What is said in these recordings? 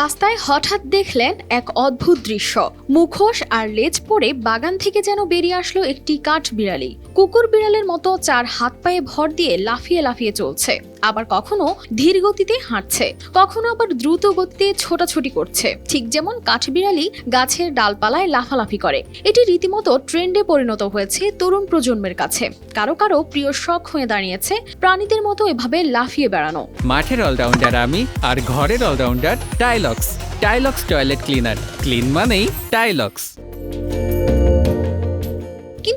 রাস্তায় হঠাৎ দেখলেন এক অদ্ভুত দৃশ্য। মুখোশ আর লেজ পরে বাগান থেকে যেন বেরিয়ে আসলো একটি কাঠ বিড়ালি। কুকুর বিড়ালের মতো চার হাত পায়ে ভর দিয়ে লাফিয়ে লাফিয়ে চলছে। আবার কখনো ধীর গতিতে হাঁটছে, কখনো আবার দ্রুত গতিতে ছোটাছুটি করছে। ঠিক যেমন কাঠবিড়ালি গাছের ডালপালায় লাফালাফি করে। এটি রীতিমতো ট্রেন্ডে পরিণত হয়েছে তরুণ প্রজন্মের কাছে। কারও কারও প্রিয় শখ হয়ে দাঁড়িয়েছে প্রাণীদের মতো এভাবে লাফিয়ে বেড়ানো। মাঠের অলরাউন্ডার আমি আর ঘরের allrounder Tilex. Tilex toilet cleaner. Clean মানেই টাইলক্স।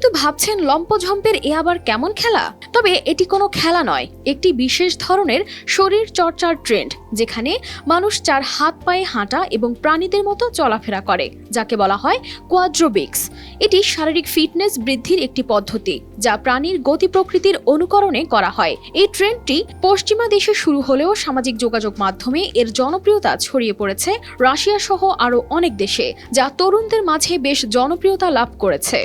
কিন্তু ভাবছেন লম্পঝম্পের এ আবার কেমন খেলা? তবে এটি কোনো খেলা নয়, একটি বিশেষ ধরনের শরীর চর্চার ট্রেন্ড, যেখানে মানুষ চার হাত পায়ে হাঁটা এবং প্রাণীদের মতো চলাফেরা করে, যাকে বলা হয় কোয়াড্রোবিক্স এটি শারীরিক ফিটনেস বৃদ্ধির একটি পদ্ধতি, যা প্রাণীর গতি প্রকৃতির অনুকরণে করা হয়। এই ট্রেন্ডটি পশ্চিমা দেশে শুরু হলেও সামাজিক যোগাযোগ মাধ্যমে এর জনপ্রিয়তা ছড়িয়ে পড়েছে। রাশিয়া সহ আরও অনেক দেশে, যা তরুণদের মাঝে বেশ জনপ্রিয়তা লাভ করেছে।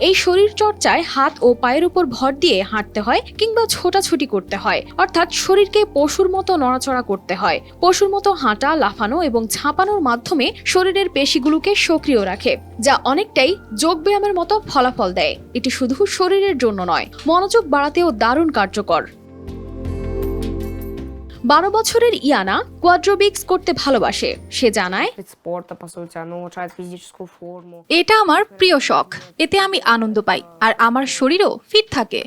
এই শরীর চর্চায় হাত ও পায়ের উপর ভর দিয়ে হাঁটতে হয় কিংবা ছোটাছুটি করতে হয়। অর্থাৎ শরীরকে পশুর মতো নড়াচড়া করতে হয়। পশুর মতো হাঁটা, লাফানো এবং ঝাঁপানোর মাধ্যমে শরীরের পেশিগুলোকে সক্রিয় রাখে, যা অনেকটাই যোগব্যায়ামের মতো ফলাফল দেয়। এটি শুধু শরীরের জন্য নয়, মনোযোগ বাড়াতেও দারুণ কার্যকর। বারো বছরের ইয়ানা কোয়াড্রোবিক্স করতে ভালোবাসে। সে জানায় এটা আমার প্রিয় শখ। এতে আমি আনন্দ পাই আর আমার শরীরও ফিট থাকে।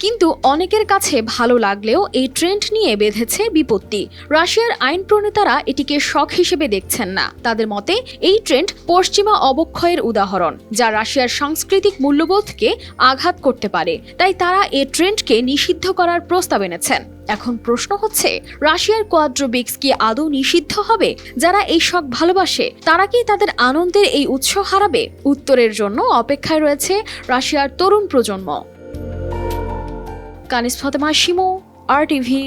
কিন্তু অনেকের কাছে ভালো লাগলেও এই ট্রেন্ড নিয়ে বেঁধেছে বিপত্তি। রাশিয়ার আইন প্রণেতারা এটিকে শখ হিসেবে দেখছেন না। তাদের মতে, এই ট্রেন্ড পশ্চিমা অবক্ষয়ের উদাহরণ, যা রাশিয়ার সাংস্কৃতিক মূল্যবোধকে আঘাত করতে পারে। তাই তারা এ ট্রেন্ডকে নিষিদ্ধ করার প্রস্তাব এনেছেন। এখন প্রশ্ন হচ্ছে, রাশিয়ার কোয়াড্রোবিক্স কি আদৌ নিষিদ্ধ হবে? যারা এই শখ ভালোবাসে, তারা কি তাদের আনন্দের এই উৎস হারাবে? উত্তরের জন্য অপেক্ষায় রয়েছে রাশিয়ার তরুণ প্রজন্ম। কানিস ফতেমা শিমু আর টিভি